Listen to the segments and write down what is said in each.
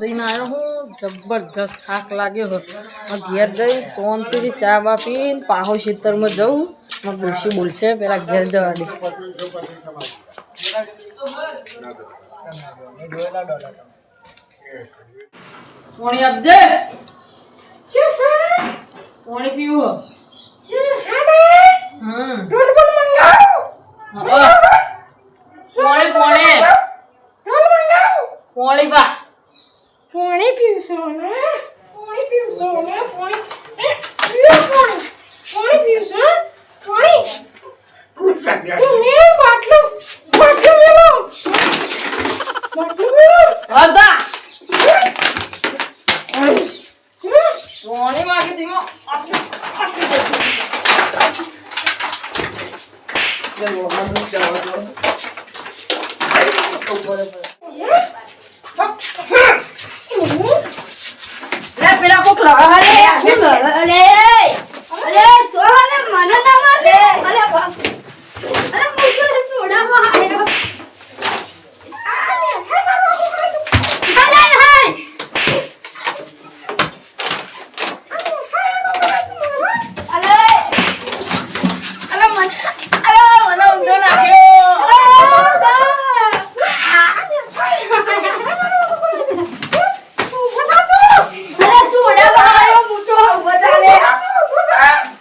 જઈને આવ્યો હું. જબરજસ્ત થાક લાગ્યો હો ઘેર જઈ સોનથી ચા બા પીને પાહો ખેતરમાં જવું ને બોલશે બોલશે. પેલા ઘેર જવા દે. પાણી આપજે. પાણી પીવું. હમ. હા. પાણી પાણી પાણી બા પાણી પીવશો ને? પાણી પીવશો ને? પાણી. પાણી. પાણી પીવશો? પાણી. તમે બાટલું. બાટલું મેલો બાટલું મેલો હમ? પાણી માંગી ધીમો લે પેલા કોક લડા લડો? અરે અરે તો ને મને ના મારે અરે બાપ અરે મુકુલ છોડાવો આયો અરે હાય અરે અરે મને અરે મને ઊંધો નાખ્યો અરે બાપ અરે છોડાવો આયો મોટો બધા લે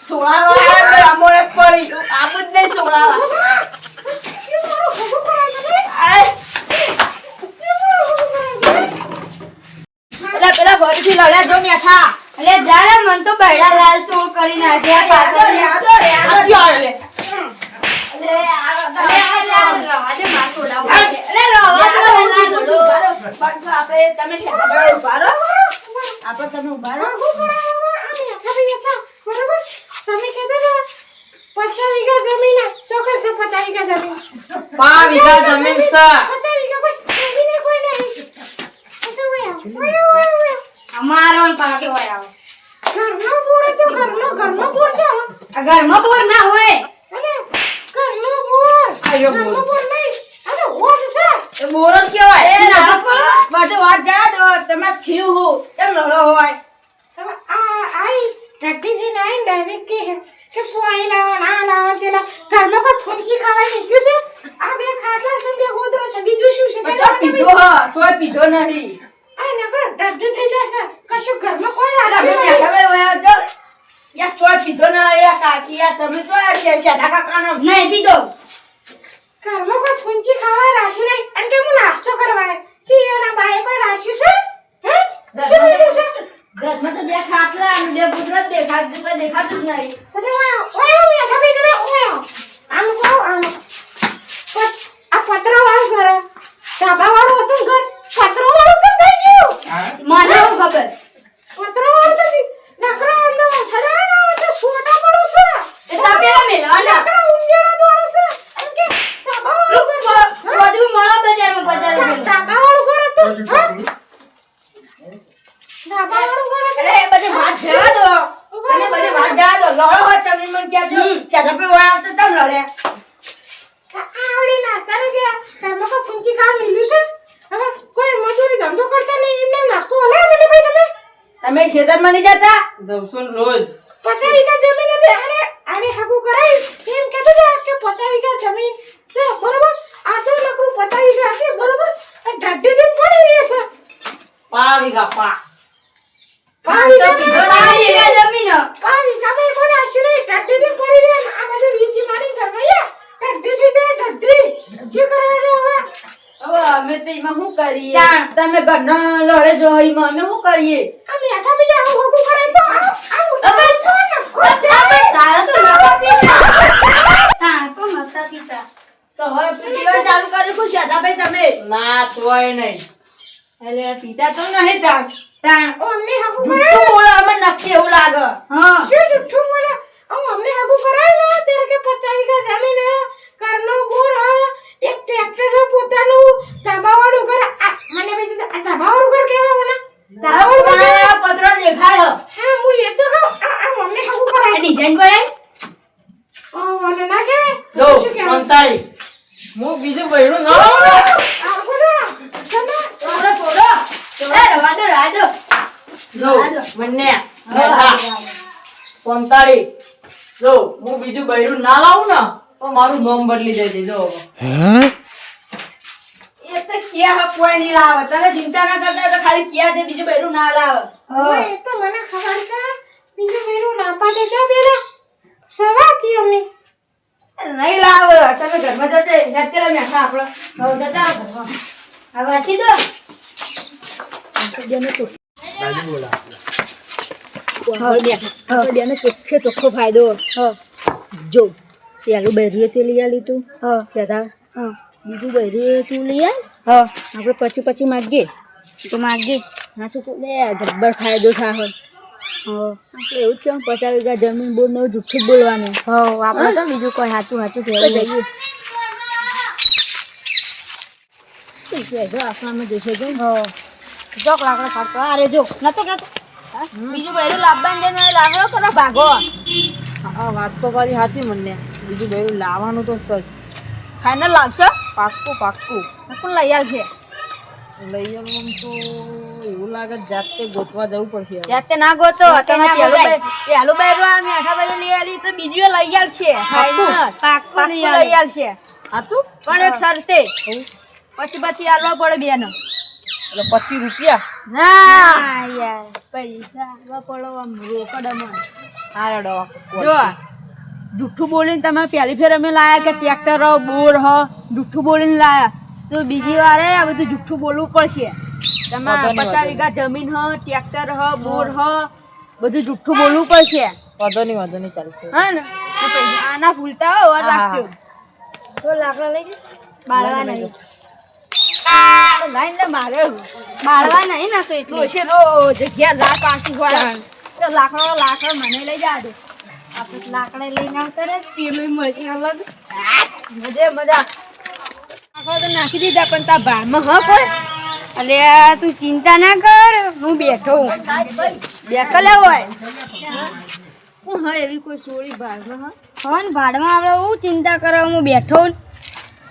સોળા વાળા અમોરે પડી આબુ જ નહીં સોળા એટલે પેલા ઘરથી લડ્યા જો મેઠા અરે જાણે મન તો બૈડા લાલ ચોળ કરી નાખ્યા પાછળ યાદો યાદો આછી આવે લે અલે આ અરે અરે રવા દે માર છોડાવો છે. અરે રવા દો લાલ ઘોડો. આપણે તમે શાળા ઊભા રહો આપણે તમે ઊભા રહો તમે કહેતા હતા પચાસ વીઘા જમીન. ચોક્કસ છે પચાસ વીઘા જમીન પાંચ વીઘા જમીન છે પચાસ વીઘા જમીન કોઈ નહીં ઓયા, ઓયા. અમારો પાકે હોય આવો. ઘરનો બોર હતો ઘરનો ઘરનો બોર છે. ઘરમાં બોર ના હોય અને ઘરનો બોર આયો બોર. ઘરનો બોર નહીં અને ઓજ છે એ બોર જ કહેવાય એ ના પડો. બધું વાત જા દો તમે થયું હું એમ લડો હોય હવે આ આઈ ઢટ્ટીથી નાઈ ડાયરેક્ટ કે કે પાણી લાવો ના લાવો તે લાવો. ઘરમાં કોઈ ફૂંકી ખાવા નીકળ્યું છે આ બે ખાટલા છે ને બે ગોદડો છે બીજું શું છે બધો પીધો હ તોય પીધો નહીં આ નકરો ડરતી થઈ જશે કશું ઘરમાં કોઈ અલા, રાખ્યું બે નહીં. બેઠા બે વયા જો. યા તોય પીધો ના યા કાચી યા તમે તો આ છે નહીં પીધો ઘરમાં કોઈ ફૂંચી ખાવા રાખ્યું નહીં અને કે હું નાસ્તો કરવા આવ્યો. બાએ કોઈ રાખ્યું છે હે? શું રાખ્યું છે? ઘરમાં તો બે ખાટલા અને બે ગુદરા દેખાતું કોઈ દેખાતું જ નહીં બધે ઓયા, ઓયા બેઠા ભાઈ તમે આમ કહો, આમ. આ આ પતરાવાળું ઘર હે. ધાબાવાળું હતું ઘર પતરાવાળું કેમ થઈ ગયું? મને ખબર પતરાવાળું તો નકરો અંદર સોટા તપેલા મેલવાના નકરો ઊંઘેડા દોડે છે. એમ કે કોદરું મળો બજારમાં પચાસ રૂપિયાનું. ઘર હતું. હા? ઘર હતું. અરે એ વાત જવા દો તમે બધી વાત જવા દો લડો હોય તમે મને કહેજો હમ. પે વયા આવતા તમે લડ્યા આ આવડી છે? હવે કોઈ મજૂરી ધંધો કરતા નહીં એમને નાસ્તો હલે મને ભાઈ તમે તમે ખેતરમાં નહીં જતા જઉં રોજ પચાસ વીઘા જમીન હતી આને કરાયું? એમ કહેતો હતા કે પચાસ વીઘા જમીન છે બરોબર? આ તો નકરું પચાસ વીઘા છે બરોબર? આ ઢાઢી દિન પડી રહી છે. પાંચ વીઘા પા તો વીઘા જમીન. પાંચ વીઘા માં કોઈ નાખ્યું નહીં ઢાઢી પડી રહી. આ બધું વીજી મારી કરવાયા ઢાઢી થી તે ઢાઢી. શું કરવાનું હવે? હવે અમે તો એમાં શું કરીએ? તમે ઘરના લડે જો એમાં અમે શું કરીએ? આ મેઠા બીજા આવું હાગું કરે તો આવું આવું. હવે તારા તો નતા પીતા તારા તો નતા પીતા તો હવે પીવા ચાલુ ખુશ ભાઈ તમે? ના તોય નહીં. અરે પિતા તો નહીં તાર ઓ, અમને બોલો નક્કી એવું લાગે. હા. શું જુઠ્ઠું બોલે? આવું અમને હાગું કરાય ને? ત્યારે કે પચાસ વીઘા જમીન હે. ઘરનો બોર હે. એક ટ્રેક્ટર હે પોતાનું. ધાબાવાળું ઘર. આ મને ભાઈ આ ધાબાવાળું ઘર કેવા મને. ધાબાવાળું ઘર? પત્રો દેખાય હા. હું એ તો કહું. આ આ અમને હાગું આ કરાય? ડિઝાઇન ઓ મને ના કહેવાય. શું કહેવાય? સંતાળી. હું બીજું બૈરું ના લાવો ને તમે છોડો છોડો એ રવા દો રવા દો જો મને સોંતાળી જો હું બીજું બૈરું ના લાવું ને તો મારું નામ બદલી દેજે જો. એ તો ક્યાં કોઈ નહીં લાવે તમે ચિંતા ના કરતા તો ખાલી ક્યાં દે બીજું બેરું ના લાવે એ તો મને ખબર છે બીજું ના લાંબા દેજો પેલા સવાથી અમને નહીં લાવ તમે ઘરમાં જશે અત્યારે બેઠા આપણે. હવે જતા રહો ઘરમાં. હવે વાંચી દો. બેનો ચોખ્ખે ચોખ્ખો ફાયદો. જો પેલું બૈરું તે લઈ આલી તું. છેતા બીજું બૈરું તું લઈ આલ. આપણે પછી પછી માગીએ. તો માગીએ. ના તો લે જબ્બર ફાયદો થાય એવું છે પચાસ વીઘા જમીન બોલનું જુઠ્ઠું બોલવાનું. હો આપણે તો બીજું કોઈ સાચું સાચું કહેવું જઈએ. તો જશે જો હો જોક લાકડો ફાટતો અરે જો નતો કહેતો. બીજું બૈરું લાવવાનું જઈને લાવો કરો ભાગો. હા વાત તો કરી સાચી મને. બીજું બૈરું લાવવાનું તો સજ ફાઇનલ લાવશો? પાક્કું પાક્કું. કોણ લઈ આવશે? લઈ આવવાનું તો એવું લાગે જાતે ગોતવા જવું પડશે જાતે ના ગોતો તમે પેલું પેલું બૈરું આ મેઠા ભાઈ લઈ આલી તો બીજું લઈ આવશે ફાઇનલ પાક્કું? લઈ આલ. છે. આવશે પણ એક શરતે. પછી પછી આલવા પડે બેનો. એટલે પચીસ રૂપિયા? ના. યાર. પૈસા આલવા પડે આમ રોકડ દવા જો જૂઠું બોલીને તમે પહેલી ફેર અમે લાયા કે ટ્રેક્ટર હ બોર હ જુઠ્ઠું બોલીને લાયા. તો બીજી વારે આ બધું જુઠ્ઠું બોલવું પડશે. તમારે પચાસ વીઘા જમીન હ ટ્રેક્ટર હ બોર હ બધું જુઠ્ઠું બોલવું પડશે. વાંધો નહીં વાંધો નહીં ચાલશે. હા ને? આના ફૂલતા હો વાર રાખજો. તો લાકડા લઈ ગયો બાળવા નહીં મારે. બાળવા નહીં ના તો એટલું. ડોશી રોજ અગિયાર લાખ આંસુ હોય તો લાકડો લાકડો મને લઈ જાજો આપણે લાકડા લઈને આવતા રે પેલું મળશે અલગ. મજે મજા. તો નાખી દીધા પણ તા ભારમાં હ કોઈ અલે તું ચિંતા ના કર હું બેઠો હું. બેકલે હોય. હું હોય એવી કોઈ સોળી ભારમાં હ? ફોન ભાડમાં આપણે હું ચિંતા કર હું બેઠો હું.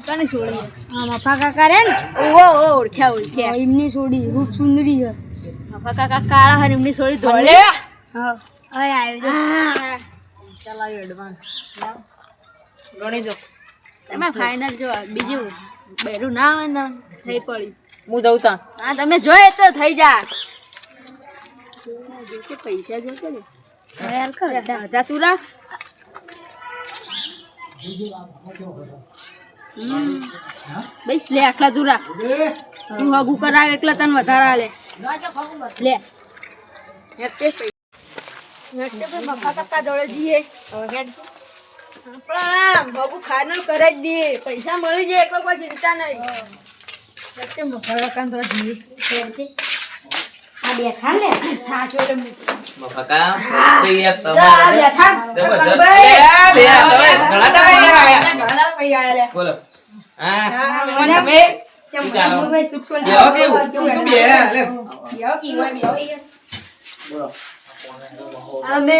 કને સોળી? આ મફા કાકા રે ને? ઓહો ઓ ઓળખ્યા ઓળખ્યા. એમની સોડી રૂપ સુંદરી છે. મફા કાકા કાળા હર એમની સોળી ધોળે. હા હવે આવી જો. ચાલ આવ્યો એડવાન્સ ગણી જો એમાં ફાઇનલ જો બીજું. બેરું ના આવે ને થઈ પડી. હું જઉં તા. હા તમે જોઈએ તો થઈ જા. પૈસા જોશે ને. હવે હાલ જા. તું રાખ. હમ. બસ લે આટલા તું રાખ. તું હગું કરાવે એટલે તને વધારે આલે લે. મફા કાકા જોડે જઈએ. હવે આપણા હગું ફાઇનલ કરે જ દઈએ પૈસા મળી જાય એટલો કોઈ ચિંતા નહીં હેઠે મફા કાકા જોડે જઈએ આ બેઠા ને સાચો એટલે મૂકી. તો યાર તમારે બેઠા. જબરજસ્ત. ભાઈ. લે, લે, તમે ઘણા દાડા યાર આયા. ઘણા દાડા આયા લે. બોલો હા હા, તમે કેમ ભાઈ સુખ શાંતિ બેહો કેવું? તું બે, લે. બેહો કી હોય, બોલો. અમે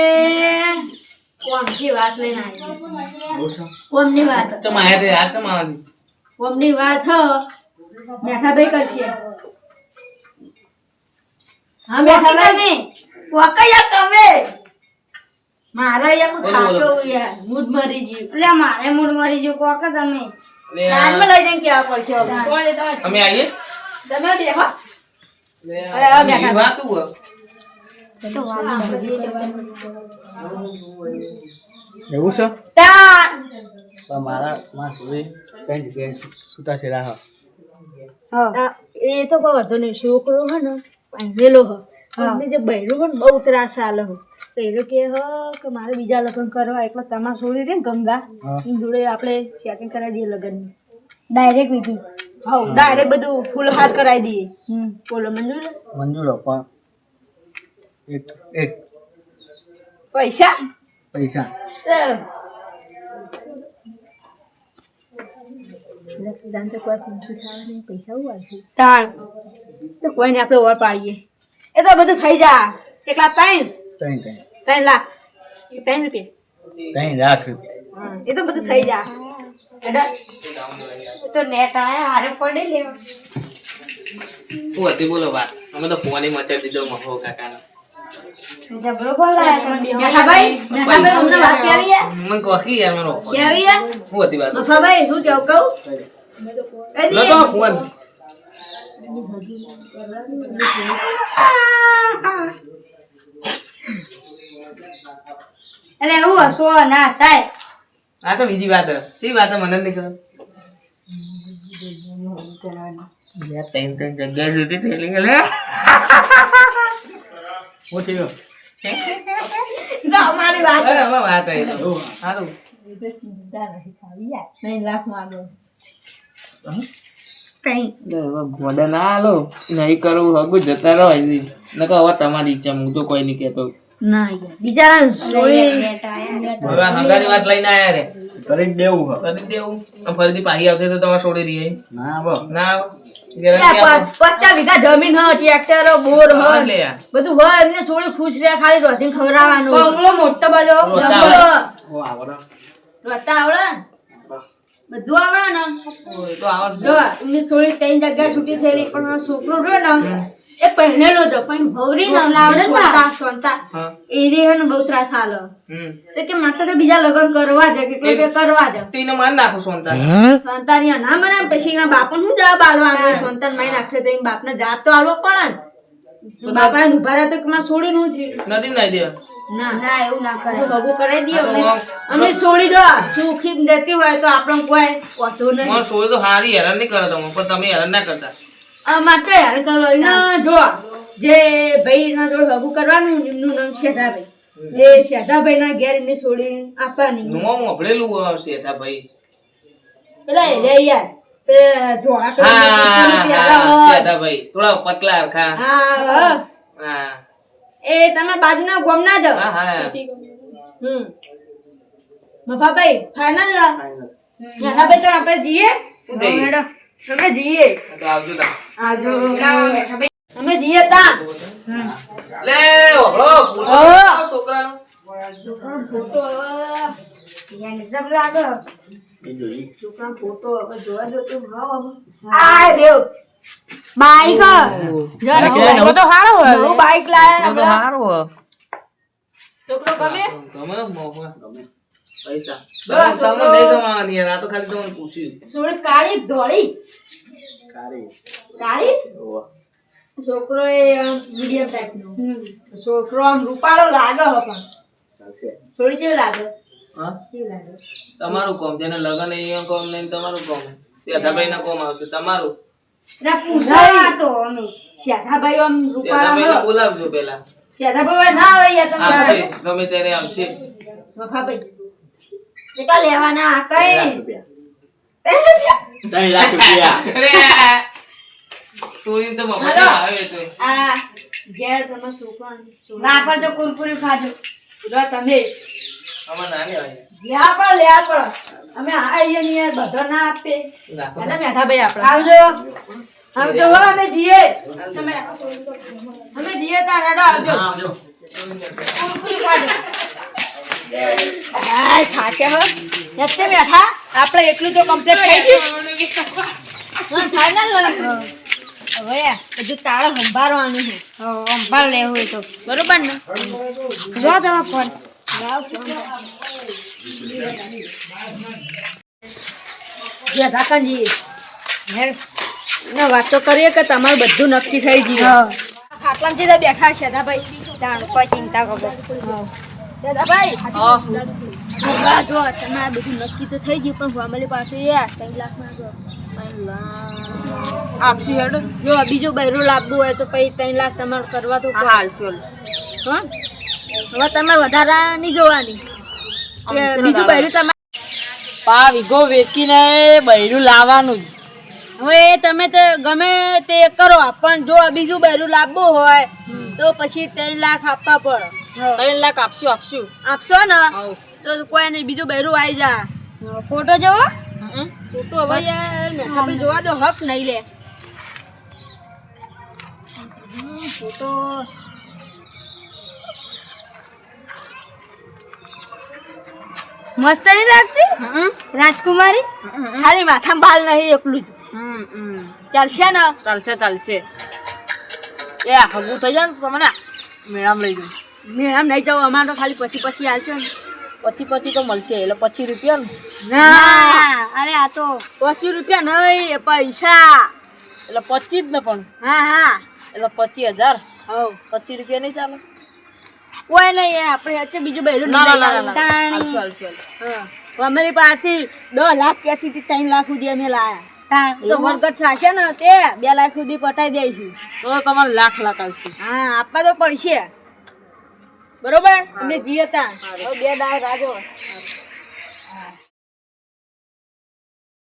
કોમની વાત લઈને આવ્યા કોમની વાત. તે આ ચમ આવા કોમની વાત હ. બેઠા ભાઈ કરશે. હા બેઠા ભાઈ વકૈયા તમે. મારે યાર હું. થાક્યો યાર. મૂડ મરી ગયું. એટલે મારે મૂડ મરી ગયો. કોક તમે. લે, લઈ જઈને કેવા પડશે અમે આવીએ? તમે બેહો અરે, બેઠા. તો વાત એવું છે? પણ મારા માં સુધી કઈ જગ્યાએ સુતા છે રાહ. એ તો કોઈ વાંધો નહીં. છોકરો હે ને પહેરેલો હ. અમને જે બહેરું હોય ને બહુ ત્રાસ આલે હો. તો એ લોકો કે હ કે મારે બીજા લગ્ન કરવા એટલે તમારે છોડી દે ને ગંગા. એની જોડે આપણે ચેકિંગ કરાવી દઈએ લગ્ન ડાયરેક્ટ વિધિ હા ડાયરેક્ટ બધું ફૂલહાર કરાવી દઈએ. હમ. બોલો મંજૂર મંજૂર પણ એક એક પૈસા? પૈસા. તો કોઈ પૂછ્યું થાય નહીં પૈસા હું આવશે તાણ. તો કોઈને આપણે ઓર પાડીએ. એ તો બધું થઈ જા. કેટલા? ત્રણ? ત્રણ ત્રણ. ત્રણ લાખ ત્રણ રૂપિયા. ત્રણ લાખ હા, એ તો બધું થઈ જા. તો આયા હારે પડે લેવા હું હતી બોલો વાત. અમે તો ફોન મચાવી દીધો મહો કાકાનો. જબરો બોલાય તમે મેઠાભાઈ મેઠાભાઈ અમને વાત કેવી હે મને કોકી યાર મારો કેવી હે હું હતી વાત? મફાભાઈ શું કેવું કહું? કહી દઈએ નતો ફોન અરે હું હસો? ના સાહેબ. આ તો બીજી વાત સી વાત મને જ નહીં ખબર. યાર ત્રણ ત્રણ જગ્યા સુધી થયેલી ગયેલી હે. થયો અમારી વાત હવે હવે વાત આવી તો. સારું. નહીં લાખ માંગો મોડે ના હાલો. નહીં કરવું હગું જતા રહો. નકર હવે તમારી ઈચ્છા હું તો કોઈ નહીં કહેતો. ના બિચારા સોળી હવે હગાની વાત લઈને આયા રે. કરી દેવું કરી દેવું. આમ ફરીથી પાછી આવશે તો તમારે છોડી રહી ના ના. પચાસ વીઘા જમીન હ ટ્રેક્ટર બોર હ. હા, લે યાર. બધું હોય એમને સોળી ખુશ રહ્યા ખાલી રોધીને ખવડાવવાનું. બંગલો મોટો બાજુ રોતા આવડે? બધું આવડે ને? તો આવડશે. જો એમની સોળી ત્રણ જગ્યા છૂટી થયેલી પણ છોકરો રહ્યો ને એ પહેરેલો હતો પણ ભવરી ને આવડે ને? સોનતા સોનતા હા. એ રે બહુ ત્રાસ આલો. તો કે માતા તો બીજા લગ્ન કરવા જ કે કે કરવા જ તો એને માર નાખો સોનતા ની ના મને પછી એના બાપને શું જવાબ આલવાનો સંતાન માઈ નાખ્યો તો એના બાપને જવાબ તો આલવો પડે ને. બાપા એને ઊભા રહ્યા તો કે મારે છોડી નું છે નદી નાઈ દેવા ના. ના એવું ના કરે. હા, અમને. આમ- અમને છોડી દો. સુખી દેતી હોય તો આપણે કોઈ વાંધો નહીં. છોડી તો હારી હેરાન નહીં કરો તમે પણ તમે હેરાન ના કરતા. આ માટે યાર તો લઈને જો જે ભાઈ ના જોડે ભગું કરવાનું એમનું નામ શેઠાભાઈ એ શેઠાભાઈ ના ઘેર એમને છોડી આપવાની. નુમો મોભળેલું આવશે હતા ભાઈ પેલા એ યાર એ તમે બાજુના ગોમ ના જાવ હા હા. હમ. મફાભાઈ તો આપણે જઈએ? અમે જઈએ. આવજો આવજો. અમે જઈએ તા લે ઓળો છોકરાનો. યાર જબ લાગો એ ફોટો હવે જોવા જો તો આ રેવ બાઈક છોકરો તો સારો હોય બાઈક લાયા ને છોકરો ગમે? તમે મોહમાં પૈસા. બસ, તમે નહીં કમાવાની યાર આ તો ખાલી તમને પૂછ્યું. સોળી કાળી ધોળી. કારી કાળી? છોકરો એ મીડિયમ ટાઈપ નો. છોકરો આમ રૂપાળો લાગે હો પણ. ચાલશે. સોળી લાગે? હા? કેવી લાગે? તમારું કોમ જેને લગન એ કોમ નહીં તમારું કોમ. સેઠાભાઈ ના કોમ આવશે તમારું. ના પૂછા તો અમે. શ્યાધાભાઈ આમ રૂપાળા બોલાવજો પેલા શ્યાધાભાઈ ના આવે યાર તમે. ગમે ત્યારે આવશે. મફાભાઈ કેટલા લેવાના આ કઈ ત્રણ લાખ રૂપિયા સોળી તો હાલો. આવે તો આ ઘેર તમે છોકરા રાપર તો કુરકુરી ખાજો લો તમે આમાં નાની આવે લ્યા પણ લ્યા પણ અમે આવીએ ને યાર બધો ના આપે રાખો એટલે બેઠા ભાઈ આપણે આવજો આમ જો હો અમે જીએ અમે જીએ તાર આવજો આવજો કુરકુરી ખાજો આ થાકે હો. નસ્તે બેઠા. આપણે એટલું તો કમ્પ્લીટ થઈ ગયું. હા ફાઇનલ હવે બધું તાળો સંભાળવાનું છે. સંભાળ લેવું હોય તો. બરોબર ને? જો તમે ફોન. જે ને વાત કરીએ કે તમારું બધું નક્કી થઈ ગયું. ખાટલામાં બેઠા છે ભાઈ તાણ કોઈ ચિંતા કરો દાદાભાઈ! હા. જો તમારે બધું નક્કી તો થઈ ગયું પણ ફેમિલી પાસે યાર ત્રણ લાખ જો. આપશી હેડો. જો બીજું બૈરું લાવવું હોય તો પછી ત્રણ લાખ તમારે કરવા તો હાલશો હા? હવે તમારે વધારા નહીં જોવાની. બીજું બૈરું તમારે પા વીઘો વેચીને બૈરું લાવવાનું જ. હવે તમે તે ગમે તે કરો પણ જો બીજું બૈરું લાવવું હોય તો પછી ત્રણ લાખ આપવા પડે ત્રણ લાખ આપશું આપશું. આપશો ને? તો કોઈ નહીં બીજું બૈરું આવી જા. ફોટો જોવો. ફોટો હવે યાર મેઠાભાઈ જોવા દો હક નહીં લે. ફોટો. મસ્ત નહીં લાગતી? રાજકુમારી? ખાલી માથામાં બાલ નહીં એકલું જ. ચાલશે ને? ચાલશે ચાલશે. એ હગું થઈ જાય ને તો મને મેળામ લઈ જાઉં. મેળામ નહીં જવું અમારે તો ખાલી પછી પછી આવજો ને. પછી પછી તો મળશે એટલે પચીસ રૂપિયા ને. ના અરે આ તો. પચીસ રૂપિયા નહીં પૈસા. એટલે પચીસ જ ને પણ. હા હા. એટલે પચીસ હજાર. હવ. પચીસ રૂપિયા નહીં ચાલે. કોઈ નહીં એ આપણે અત્યારે બીજું બહેલું ના ના ના. હાલશું હાલશું હાલશું. અમારી પાસેથી દસ લાખ ક્યાંથી ત્રણ લાખ સુધી અમે લાયા. તો વરગટ થશે ને તે બે લાખ સુધી પટાઈ દઈશું. તો તમારે લાખ લાખ આવશે. હા આપવા તો પડશે. બરોબર? અમે જીયતા બે દાવ રાજો.